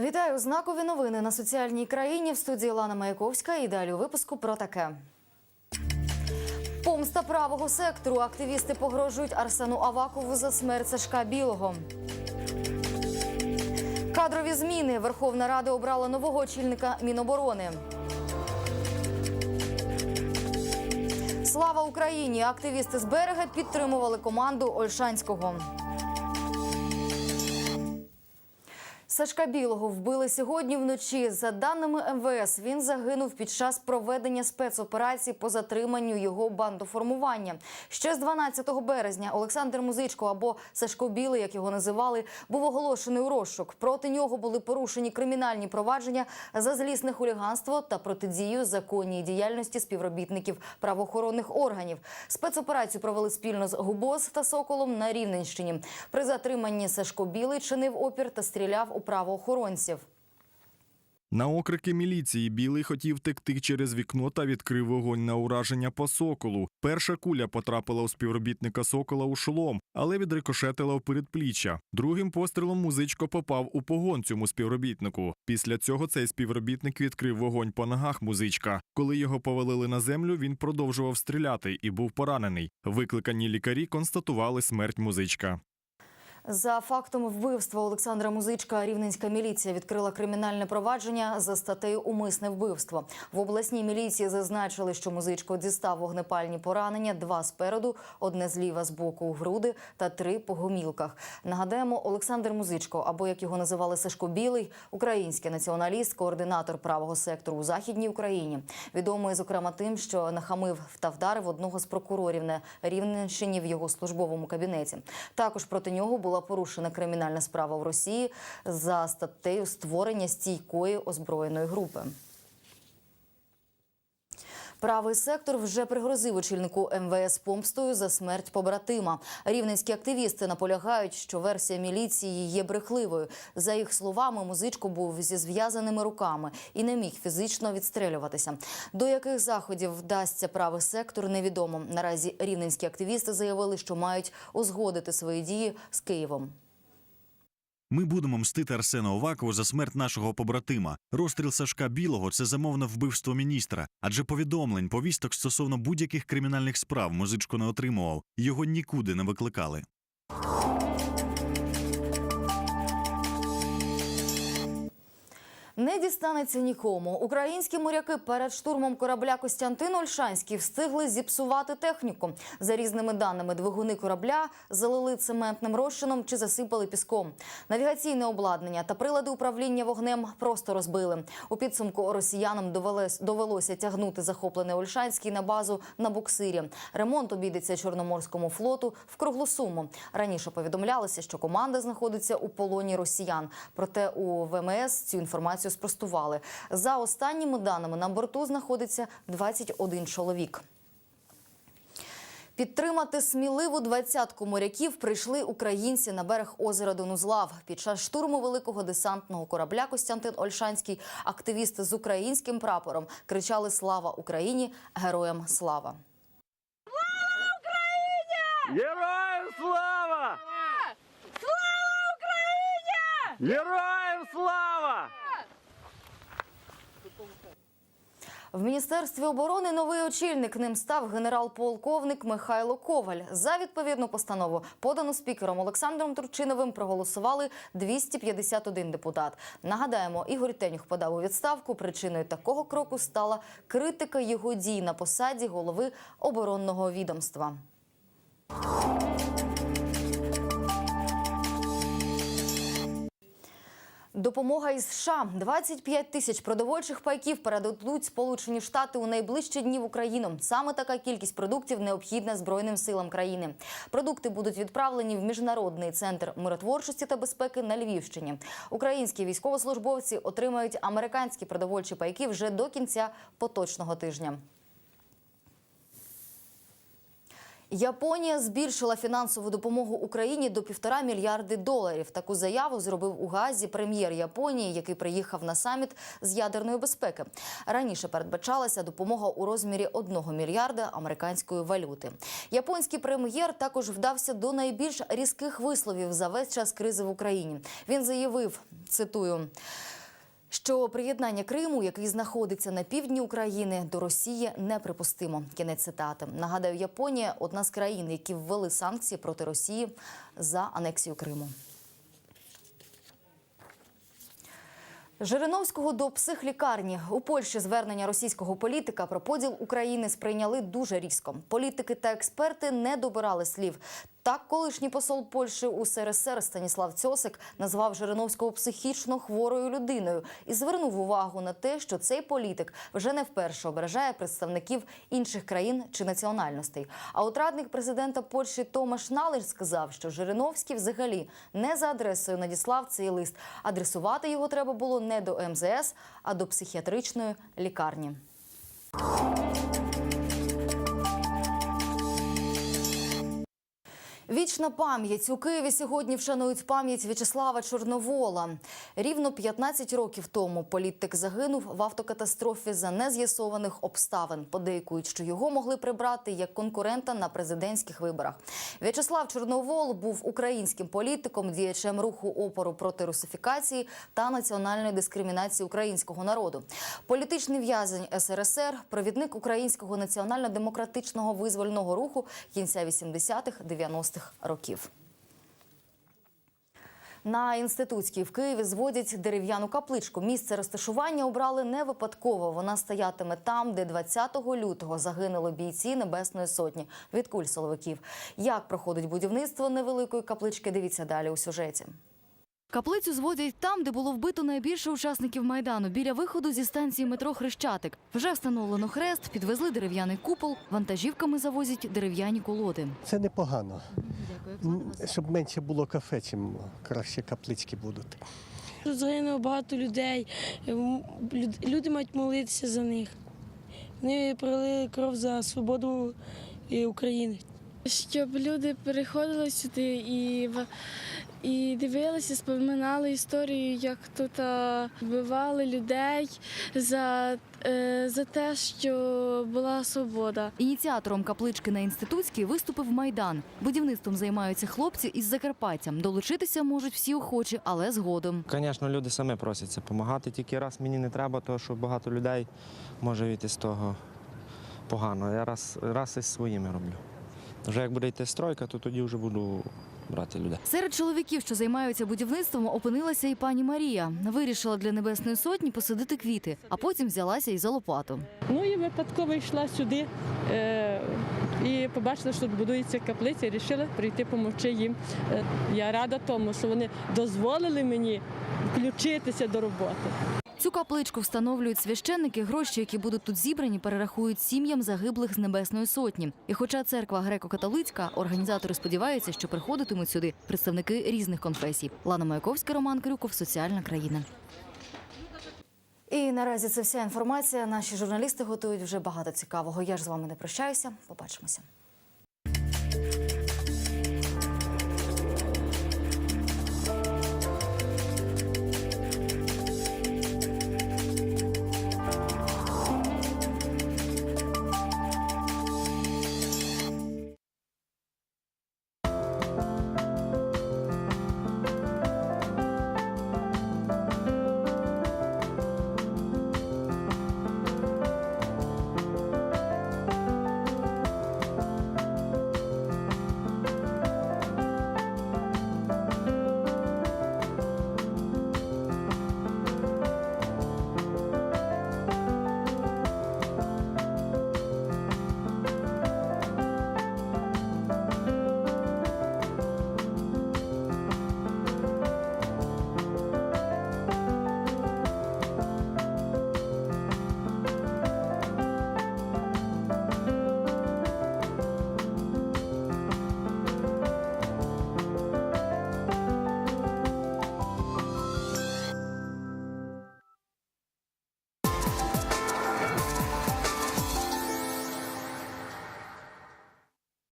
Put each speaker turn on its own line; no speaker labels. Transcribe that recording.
Вітаю знакові новини на соціальній країні в студії Лана Маяковська. І далі у випуску про таке. Помста правого сектору. Активісти погрожують Арсену Авакову за смерть Сашка Білого. Кадрові зміни. Верховна Рада обрала нового очільника Міноборони. Слава Україні! Активісти з берега підтримували команду Ольшанського. Сашка Білого вбили сьогодні вночі. За даними МВС, він загинув під час проведення спецоперації по затриманню його бандоформування. Ще з 12 березня Олександр Музичко або Сашко Білий, як його називали, був оголошений у розшук. Проти нього були порушені кримінальні провадження за злісне хуліганство та протидію законній діяльності співробітників правоохоронних органів. Спецоперацію провели спільно з Губоз та Соколом на Рівненщині. При затриманні Сашко Білий чинив опір та стріляв у правоохоронців.
На окрики міліції білий хотів втекти через вікно та відкрив вогонь на ураження по соколу. Перша куля потрапила у співробітника сокола у шолом, але відрикошетила в передпліччя. Другим пострілом музичко попав у погон цьому співробітнику. Після цього цей співробітник відкрив вогонь по ногах музичка. Коли його повалили на землю, він продовжував стріляти і був поранений. Викликані лікарі констатували смерть музичка.
За фактом вбивства Олександра Музичка Рівненська міліція відкрила кримінальне провадження за статтею Умисне вбивство. В обласній міліції зазначили, що музичко дістав вогнепальні поранення: два спереду, одне зліва з боку у груди та три по гомілках. Нагадаємо, Олександр Музичко, або як його називали Сашко Білий, український націоналіст, координатор правого сектору у західній Україні. Відомий, зокрема, тим, що нахамив та вдарив одного з прокурорів на Рівненщині в його службовому кабінеті. Також проти нього була порушена кримінальна справа в Росії за статтею створення стійкої озброєної групи. Правий сектор вже пригрозив очільнику МВС помстою за смерть побратима. Рівненські активісти наполягають, що версія міліції є брехливою. За їх словами, музичко був зі зв'язаними руками і не міг фізично відстрелюватися. До яких заходів вдасться правий сектор, невідомо. Наразі рівненські активісти заявили, що мають узгодити свої дії з Києвом.
Ми будемо мстити Арсена Овакову за смерть нашого побратима. Розстріл Сашка Білого це замовне вбивство міністра, адже повідомлень, повісток стосовно будь-яких кримінальних справ музичко не отримував, його нікуди не викликали.
Не дістанеться нікому. Українські моряки перед штурмом корабля Костянтин Ольшанський встигли зіпсувати техніку. За різними даними, двигуни корабля залили цементним розчином чи засипали піском. Навігаційне обладнання та прилади управління вогнем просто розбили. У підсумку росіянам довелося тягнути захоплений Ольшанський на базу на буксирі. Ремонт обійдеться Чорноморському флоту в круглу суму. Раніше повідомлялося, що команда знаходиться у полоні росіян. Проте у ВМС цю інформацію спростували. За останніми даними на борту знаходиться 21 чоловік. Підтримати сміливу двадцятку моряків прийшли українці на берег озера Донузлав. Під час штурму великого десантного корабля Костянтин Ольшанський активісти з українським прапором кричали Слава Україні! Героям слава! Слава Україні!
Героям слава! Слава Україні! Героям слава!
В міністерстві оборони новий очільник ним став генерал-полковник Михайло Коваль. За відповідну постанову, подану спікером Олександром Турчиновим, проголосували 251 депутат. Нагадаємо, Ігор Тенюх подав у відставку. Причиною такого кроку стала критика його дій на посаді голови оборонного відомства. Допомога із США 25 тисяч продовольчих пайків передадуть Сполучені Штати у найближчі дні в Україну. Саме така кількість продуктів необхідна Збройним силам країни. Продукти будуть відправлені в міжнародний центр миротворчості та безпеки на Львівщині. Українські військовослужбовці отримають американські продовольчі пайки вже до кінця поточного тижня. Японія збільшила фінансову допомогу Україні до півтора мільярди доларів. Таку заяву зробив у Газі прем'єр Японії, який приїхав на саміт з ядерної безпеки. Раніше передбачалася допомога у розмірі 1 мільярда американської валюти. Японський прем'єр також вдався до найбільш різких висловів за весь час кризи в Україні. Він заявив, цитую. Що приєднання Криму, який знаходиться на півдні України, до Росії неприпустимо. Кінець цитати. Нагадаю, Японія одна з країн, які ввели санкції проти Росії за анексію Криму. Жириновського до психлікарні у Польщі звернення російського політика про поділ України сприйняли дуже різко. Політики та експерти не добирали слів. Так, колишній посол Польщі у СРСР Станіслав Цьосик назвав Жириновського психічно хворою людиною і звернув увагу на те, що цей політик вже не вперше ображає представників інших країн чи національностей. А от радник президента Польщі Томаш Налиш сказав, що Жириновський взагалі не за адресою надіслав цей лист. Адресувати його треба було не до МЗС, а до психіатричної лікарні. Вічна пам'ять у Києві сьогодні вшанують пам'ять В'ячеслава Чорновола. Рівно 15 років тому політик загинув в автокатастрофі за нез'ясованих обставин. Подейкують, що його могли прибрати як конкурента на президентських виборах. В'ячеслав Чорновол був українським політиком, діячем руху опору проти русифікації та національної дискримінації українського народу. Політичний в'язень СРСР, провідник українського національно-демократичного визвольного руху кінця 80-х, 90-х років. На інститутській в Києві зводять дерев'яну капличку. Місце розташування обрали не випадково. Вона стоятиме там, де 20 лютого загинули бійці Небесної сотні від куль силовиків. Як проходить будівництво невеликої каплички? Дивіться далі у сюжеті. Каплицю зводять там, де було вбито найбільше учасників майдану, біля виходу зі станції метро Хрещатик. Вже встановлено хрест, підвезли дерев'яний купол, вантажівками завозять дерев'яні колоди.
Це непогано. М, Щоб менше було кафе, чим краще каплички будуть.
Тут загинуло багато людей. Люди мають молитися за них. Вони пролили кров за свободу е, України.
Щоб люди переходили сюди і, в- і дивилися, споминали історію, як тут вбивали людей за, е, за те, що була свобода.
Ініціатором каплички на інститутській виступив майдан. Будівництвом займаються хлопці із Закарпаття. Долучитися можуть всі охочі, але згодом.
Звісно, люди самі просяться допомагати. Тільки раз мені не треба, тому що багато людей може вийти з того погано. Я раз, раз із своїми роблю. Вже як буде йти стройка, то тоді вже буду брати людей.
Серед чоловіків, що займаються будівництвом, опинилася і пані Марія. Вирішила для небесної сотні посадити квіти, а потім взялася і за лопату.
Ну і випадково йшла сюди е, і побачила, що тут будується каплиця, і вирішила прийти допомогти їм. Е, я рада тому, що вони дозволили мені включитися до роботи.
Цю капличку встановлюють священники. Гроші, які будуть тут зібрані, перерахують сім'ям загиблих з небесної сотні. І хоча церква греко-католицька, організатори сподіваються, що приходитимуть сюди представники різних конфесій. Лана Маяковська, Роман Крюков, Соціальна країна. І наразі це вся інформація. Наші журналісти готують вже багато цікавого. Я ж з вами не прощаюся. Побачимося.